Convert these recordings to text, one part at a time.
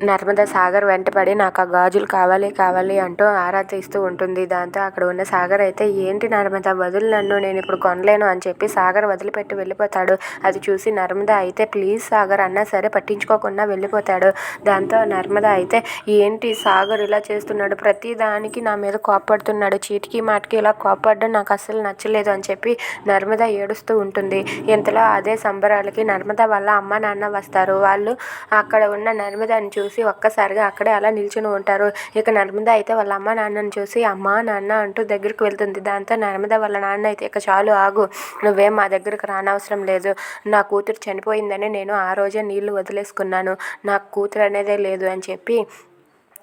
నర్మదా సాగర్ వెంటపడి నాకు ఆ గాజులు కావాలి కావాలి అంటూ ఆరా తీస్తూ ఉంటుంది. దాంతో అక్కడ ఉన్న సాగర్ అయితే ఏంటి నర్మదా వదులు నన్ను నేను ఇప్పుడు కొనలేను అని చెప్పి సాగర్ వదిలిపెట్టి వెళ్ళిపోతాడు. అది చూసి నర్మదా అయితే ప్లీజ్ సాగర్ అన్నా సరే పట్టించుకోకుండా వెళ్ళిపోతాడు. దాంతో నర్మదా అయితే ఏంటి సాగర్ ఇలా చేస్తున్నాడు? ప్రతి దానికి నా మీద కోపడుతున్నాడు చీటికి మాటికి ఇలా కోపడడం నాకు అస్సలు నచ్చలేదు అని చెప్పి నర్మదా ఏడుస్తూ ఉంటుంది. ఇంతలో అదే సంబరాలకి నర్మదా వాళ్ళ అమ్మ నాన్న వస్తారు. వాళ్ళు అక్కడ ఉన్న నర్మదాని చూసి చూసి ఒక్కసారిగా అక్కడే అలా నిల్చుని ఉంటారు. ఇక నర్మద అయితే వాళ్ళ అమ్మ నాన్నని చూసి అమ్మ నాన్న అంటూ దగ్గరికి వెళ్తుంది. దాంతో నర్మద వాళ్ళ నాన్న అయితే ఇక చాలు ఆగు. నువ్వేం మా దగ్గరకు రానవసరం లేదు. నా కూతురు చనిపోయిందని నేను ఆ రోజే నీళ్ళు వదిలేసుకున్నాను. నాకు కూతురు అనేదే లేదు అని చెప్పి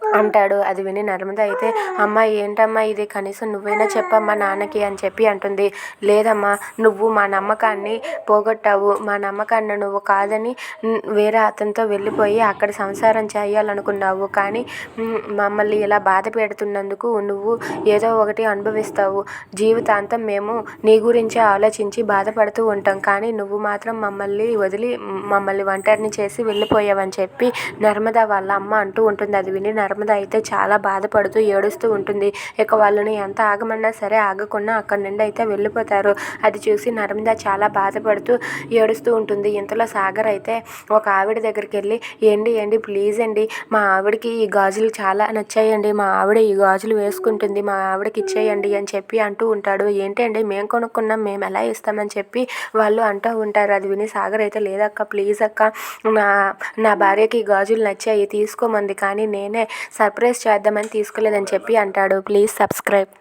అంటాడు. అది విని నర్మద అయితే అమ్మ ఏంటమ్మా ఇది? కనీసం నువ్వైనా చెప్పమ్మా నాన్నకి అని చెప్పి అంటుంది. లేదమ్మా నువ్వు మా నమ్మకాన్ని పోగొట్టావు. మా నమ్మకాన్ని నువ్వు కాదని వేరే అతనితో వెళ్ళిపోయి అక్కడ సంసారం చేయాలనుకున్నావు. కానీ మమ్మల్ని ఇలా బాధ పెడుతున్నందుకు నువ్వు ఏదో ఒకటి అనుభవిస్తావు. జీవితాంతం మేము నీ గురించే ఆలోచించి బాధపడుతూ ఉంటాం. కానీ నువ్వు మాత్రం మమ్మల్ని వదిలి మమ్మల్ని ఒంటరిని చేసి వెళ్ళిపోయావని చెప్పి నర్మద వాళ్ళ అమ్మ అంటూ ఉంటుంది. అది విని నర్మద అయితే చాలా బాధపడుతూ ఏడుస్తూ ఉంటుంది. ఇక వాళ్ళని ఎంత ఆగమన్నా సరే ఆగకుండా అక్కడి నుండి అయితే వెళ్ళిపోతారు. అది చూసి నర్మద చాలా బాధపడుతూ ఏడుస్తూ ఉంటుంది. ఇంతలో సాగర్ అయితే ఒక ఆవిడ దగ్గరికి వెళ్ళి ఏండి ఏండి ప్లీజ్ అండి మా ఆవిడకి ఈ గాజులు చాలా నచ్చాయండి. మా ఆవిడ ఈ గాజులు వేసుకుంటుంది. మా ఆవిడకి ఇచ్చేయండి అని చెప్పి అంటూ ఉంటాడు. ఏంటండి మేము కొనుక్కున్నాం మేము ఎలా ఇస్తామని చెప్పి వాళ్ళు అంటూ ఉంటారు. అది విని సాగర్ అయితే లేదక్క ప్లీజ్ అక్క నా నా భార్యకి ఈ గాజులు నచ్చాయి తీసుకోమంది. కానీ నేనే సర్ప్రైజ్ చేద్దామని తీసుకోలేదని చెప్పి అంటాడు. Please subscribe.